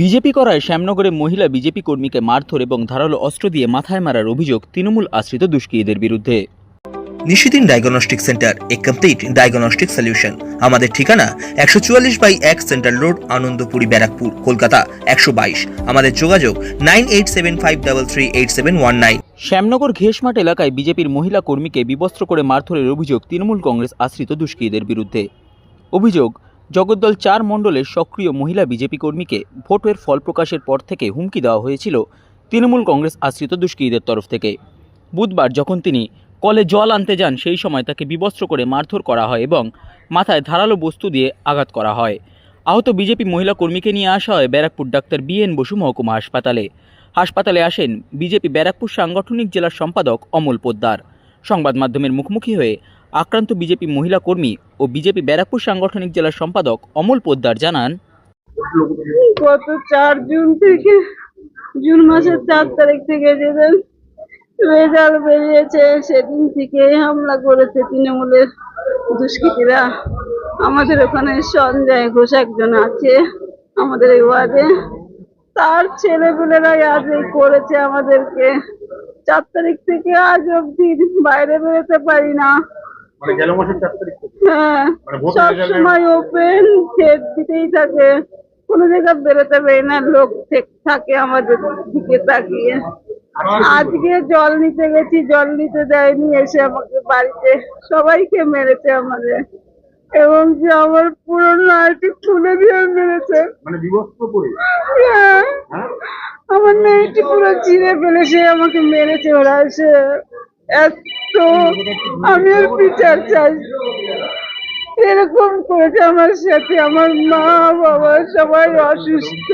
BJP করায় শ্যামনগরে মহিলা BJP কর্মীকে মারধর এবং ধারালো অস্ত্র দিয়ে মাথায় মারার অভিযোগ তৃণমূল আশ্রিত দুষ্কৃতীদের বিরুদ্ধে। Nishidin diagnostic centre a complete diagnostic solution আমাদের ঠিকানা একশো চুয়াল্লিশ বাই এক সেন্ট্রাল রোড আনন্দপুরি ব্যারাকপুর কলকাতা একশো বাইশ। আমাদের যোগাযোগ nine eight seven five double three eight seven one nine. Shyamnagar ঘেষমাঠ এলাকায় বিজেপির মহিলা কর্মীকে বিবস্ত্র করে মারধরের অভিযোগ তৃণমূল কংগ্রেস আশ্রিত দুষ্কৃতীদের বিরুদ্ধে। অভিযোগ জগদ্দল চার মণ্ডলের সক্রিয় মহিলা বিজেপি কর্মীকে ভোটের ফল প্রকাশের পর থেকে হুমকি দেওয়া হয়েছিল তৃণমূল কংগ্রেস আশ্রিত দুষ্কৃতীদের তরফ থেকে। বুধবার যখন তিনি কলে জল আনতে যান, সেই সময় তাকে বিবস্ত্র করে মারধর করা হয় এবং মাথায় ধারালো বস্তু দিয়ে আঘাত করা হয়। আহত বিজেপি মহিলা কর্মীকে নিয়ে আসা হয় Barrackpore doctor B N Basu মহকুমা হাসপাতালে। হাসপাতালে আসেন বিজেপি ব্যারাকপুর সাংগঠনিক জেলার সম্পাদক অমল পোদ্দার। সংবাদ মাধ্যমের মুখোমুখি হয়ে আক্রান্ত বিজেপি মহিলা কর্মী ও বিজেপি ব্যারাকপুর সাংগঠনিক জেলার সম্পাদক অমল পোদ্দার জানান, গত চার জুন থেকে জুন মাসের চার তারিখ থেকে যেদিন রেজাল্ট বেরিয়েছে, সেদিন থেকে হামলা করেছে তৃণমূলের দুষ্কৃতীরা। আমাদের ওখানে সঞ্জয় ঘোষ একজন আছে আমাদের এই ওয়ার্ডে। তার ছেলেগুলোরাই আজ করেছে আমাদেরকে। চার তারিখ থেকে আজ অব্দি বাইরে বেরোতে পারি না। মানে গেল মাসের চার তারিখ থেকে। হ্যাঁ মানে ভোট সব সময় ওপেন ছেদ দিতেই থাকে। কোনো জায়গায় বেরোতে পারি না লোক থেক- থাকে আমাদের দিকে তাকিয়ে। আজকে জল নিতে গেছি জল নিতে দেয়নি এসে আমাকে বাড়িতে সবাইকে মেরেছে আমাদের। এবং যে আমার পুরো নাইটি খুলে দিয়ে মেরেছে। মানে বিবস্ত্র করে হ্যাঁ, হ্যাঁ? আমার নাইটি পুরো চিড়ে ফেলে সে আমাকে মেরেছে ওরা। এসে এত আমি আর বিচার চাই। এরকম করেছে আমার সাথে। আমার মা বাবা সবাই অসুস্থ।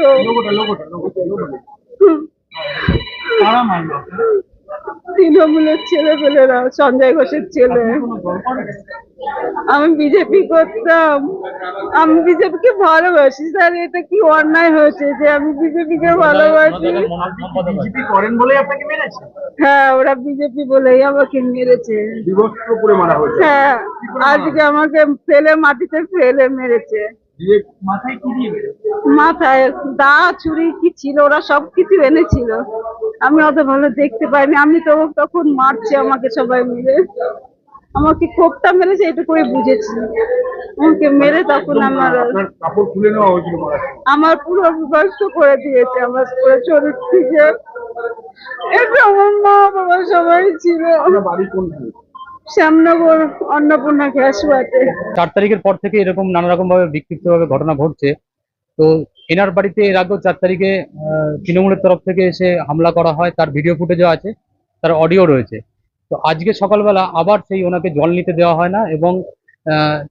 তৃণমূলের ছেলে পেলেরা সঞ্জয় ঘোষের ছেলে। আমি বিজেপি করতাম। আমি বিজেপিকে ভালোবাসি। স্যার এটা কি অন্যায় হয়েছে যে আমি বিজেপিকে ভালোবাসি? বিজেপি আপনাকে মেরেছে? হ্যাঁ ওরা বিজেপি বলেই আমাকে মেরেছে। হ্যাঁ আজকে আমাকে ফেলে মাটিতে ফেলে মেরেছে। মাথায় মেরেছে? মাথায় দা ছুরি কি ছিল ওরা সব কিছু এনেছিল। আমি অত ভালো দেখতে পাইনি। আমি তো তখন মারছে আমাকে সবাই মিলে। আমাকে কোপটা মেরেছে এটুকুই বুঝেছি। আমাকে মেরে তখন আমার কাপড় খুলে নেওয়া হয়েছিল আমার পুরো বিভস্ত করে দিয়েছে আমার পুরো শরীর থেকে। এটা আমার মা বাবা সবাই ছিল। শ্যামনগর অন্নপূর্ণা গ্যাস বাটে চার তারিখের পর থেকে এরকম নানা রকম ভাবে বিক্ষিপ্তভাবে ঘটনা ঘটছে। তো এনার বাড়িতে এর আগেও চার তারিখে তৃণমূলের তরফ থেকে এসে হামলা করা হয় তার ভিডিও ফুটেজও আছে তার অডিও রয়েছে। তো আজকে সকালবেলা আবার সেই ওনাকে জল নিতে দেওয়া হয় না এবং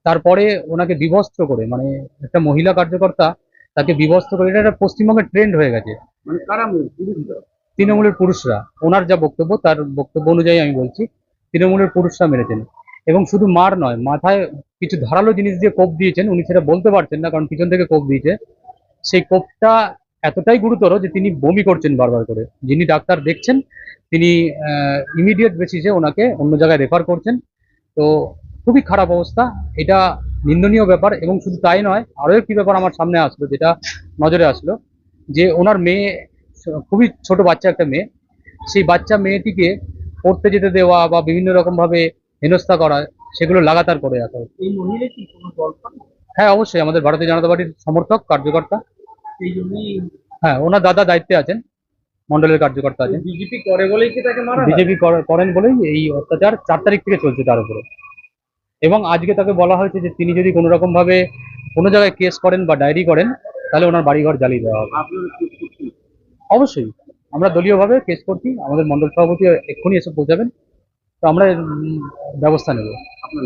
তারপরে ওনাকে বিবস্ত্র করে মানে একটা মহিলা কার্যকর্তা তাকে বিবস্ত্র করে এটা একটা পশ্চিমবঙ্গের ট্রেন্ড হয়ে গেছে। মানে কারা তৃণমূলের পুরুষরা ওনার যা বক্তব্য তার বক্তব্য অনুযায়ী আমি বলছি তৃণমূলের পুরুষরা মেরেছেন। এবং শুধু মার নয় মাথায় কিছু ধারালো জিনিস দিয়ে কোপ দিয়েছেন উনি সেটা বলতে পারছেন না কারণ পিছন থেকে কোপ দিয়েছে। সেই কোপটা এতটাই গুরুতর যে তিনি বমি করছেন বারবার করে। যিনি ডাক্তার দেখছেন তিনি ইমিডিয়েট বেসিসে ওনাকে অন্য জায়গায় রেফার করছেন। তো খুবই খারাপ অবস্থা। এটা নিন্দনীয় ব্যাপার এবং শুধু তাই নয় আরও একটি ব্যাপার আমার সামনে আসলো যেটা নজরে আসলো যে ওনার মেয়ে খুবই ছোট বাচ্চা একটা মেয়ে। সেই বাচ্চা মেয়েটিকে পড়তে যেতে দেওয়া বা বিভিন্ন রকম ভাবে হেনস্থা করা সেগুলো লাগাতার করে করে হ্যাঁ অবশ্যই। আমাদের ভারতীয় জনতা পার্টির সমর্থক কার্যকর্তা। সেই জন্যই হ্যাঁ ওনার দাদা দায়িত্বে আছেন মন্ডলের কার্যকর্তা আছেন। বিজেপি করে বলেই কি তাকে মারা বিজেপি করেন বলেই এই অত্যাচার চার তারিখ থেকে চলছে তার উপরে। এবং আজকে তাকে বলা হয়েছে যে তিনি যদি কোনো রকম ভাবে কোনো জায়গায় কেস করেন বা ডায়েরি করেন তাহলে ওনার বাড়িঘর জ্বালিয়ে দেওয়া হবে? অবশ্যই আমরা দলীয়ভাবে কেস করছি আমাদের মন্ডল সভাপতি এক্ষুনি এসে পৌঁছাবেন। তো আমরা ব্যবস্থা নেব। আপনার